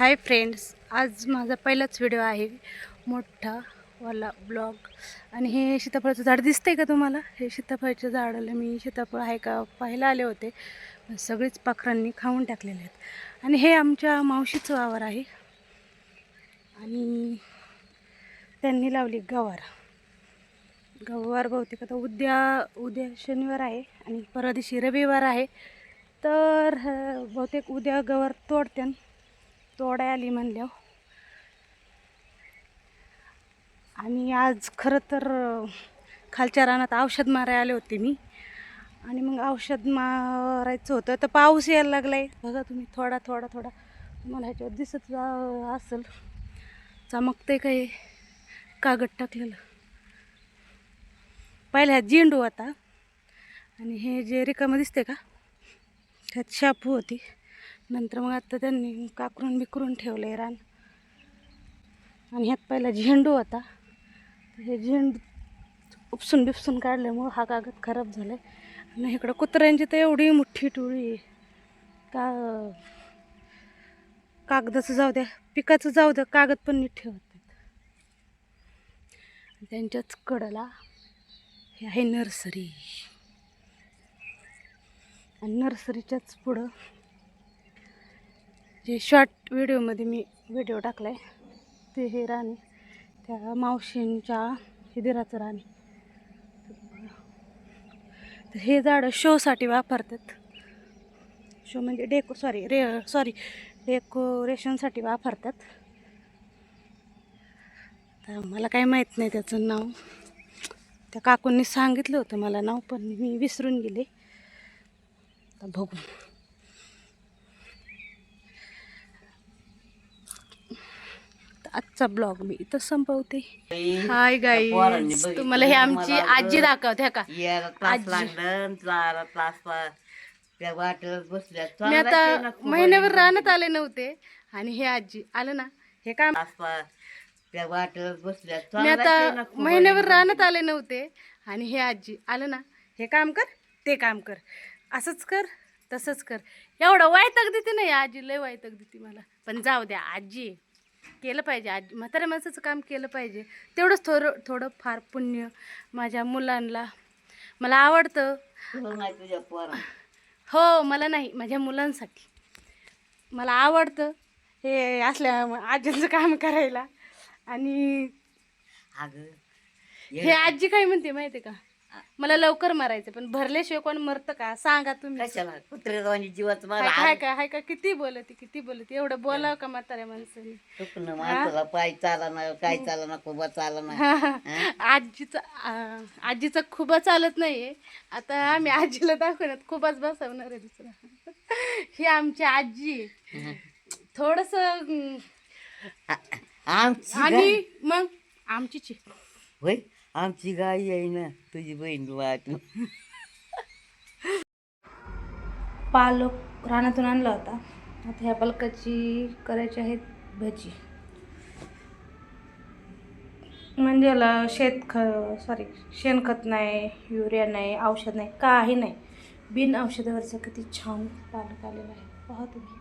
Hi friends आज माझा पहिलाच व्हिडिओ आहे. मोठा वाला ब्लॉग आणि हे सीताफळाचं झाड दिसतंय का तुम्हाला? हे सीताफळाच्या झाडाला मी सीताफळ आहे का पाहायला आले होते. पण सगळीच पाखरांनी खाऊन टाकलेले आहेत. आणि हे आमच्या मावशीचं वावर आहे. आणि त्यांनी लावली गवार. गवार बहुतेक आता उद्या उद्या शनिवार आहे आणि परवा दिवशी रविवार आहे. तर बहुतेक उद्या गवार तोडत्यान तोडाय आली म्हणल्यावर आणि आज खरं तर खालच्या रानात औषध मारायला आले होते मी. आणि मग औषध मारायचं होतं तर पाऊस यायला लागला आहे बघा तुम्ही थोडा थोडा थोडा. तुम्हाला ह्याच्यावर दिसत जा- असेल. चमकते काही कागद टाकलेलं. पहिल्या ह्यात झेंडू आता आणि हे जे रिकामं दिसते का? ह्यात शापू होती. नंतर मग आता त्यांनी काकरून बिकरून ठेवलं आहे रान. आणि ह्यात पहिला झेंडू होता. हे झेंडू उपसून बिपसून काढल्यामुळं हा कागद खराब झाला आहे आणि इकडं कुत्र्यांची तर एवढी मोठी टोळी का कागदाचं जाऊ द्या पिकाचं जाऊ द्या कागद पण नीट ठेवत नाहीत त्यांच्याच कडला हे आहे नर्सरी. आणि नर्सरीच्याच पुढं जे शॉर्ट व्हिडिओमध्ये मी व्हिडिओ टाकला आहे ते हे राणी त्या मावशींच्या हिदिराचं राणी. तर हे झाडं शोसाठी वापरतात. शो म्हणजे डेको सॉरी रे सॉरी डेकोरेशनसाठी वापरतात. तर मला काही माहीत नाही त्याचं नाव. त्या काकूंनी सांगितलं होतं मला नाव पण मी विसरून गेले. तर बघू. आजचा ब्लॉग मी इथं संपवते. हाय गाई तुम्हाला हे आमची आजी दाखवते का? मी आता आणि राहण्यात आले नव्हते आणि हे आजी आलं ना हे काम मी आता आणि राहण्यात आले नव्हते आणि हे आजी आलं ना हे काम कर ते काम कर. असंच कर तसंच कर. एवढं वायतक देते नाही आजी लय वायतक देते मला. पण जाऊ द्या आजी. केलं पाहिजे. आजी म्हाताऱ्या माणसाचं काम केलं पाहिजे. तेवढंच थोडं थोडं फार पुण्य माझ्या मुलांना मला आवडतं. हो मला नाही. माझ्या मुलांसाठी. मला आवडतं हे असल्या आजींचं काम करायला. आणि अगं हे आजी काय म्हणते माहिती का? मला लवकर मरायचं पण भरल्याशिवाय कोण मरतं का? सांगा तुम्ही. कशाला? जीवाचं मला हाय का हाय का किती बोलते किती बोलते? एवढं बोलावं का म्हाताऱ्या माणसाने? माणसाला पाय चाला ना काय चाला ना कोबा चाला ना? आजीचं आजीचं खुबा चालत नाहीये. आता आम्ही आजीला दाखवण्यात खुबाच बसवणार आहे दुसरा. ही आमची आजी. थोडस आमची आणि मग. होय? आमची गाई आहे ना तुझी बहीण वाट पालक रानातून आणला होता. आता ह्या पालकाची करायची आहेत भजी. म्हणजे याला शेत ख सॉरी शेणखत नाही युरिया नाही औषध नाही काही नाही. बिन औषधावरचं किती छान पालक आलेलं आहे. पाहा तुम्ही.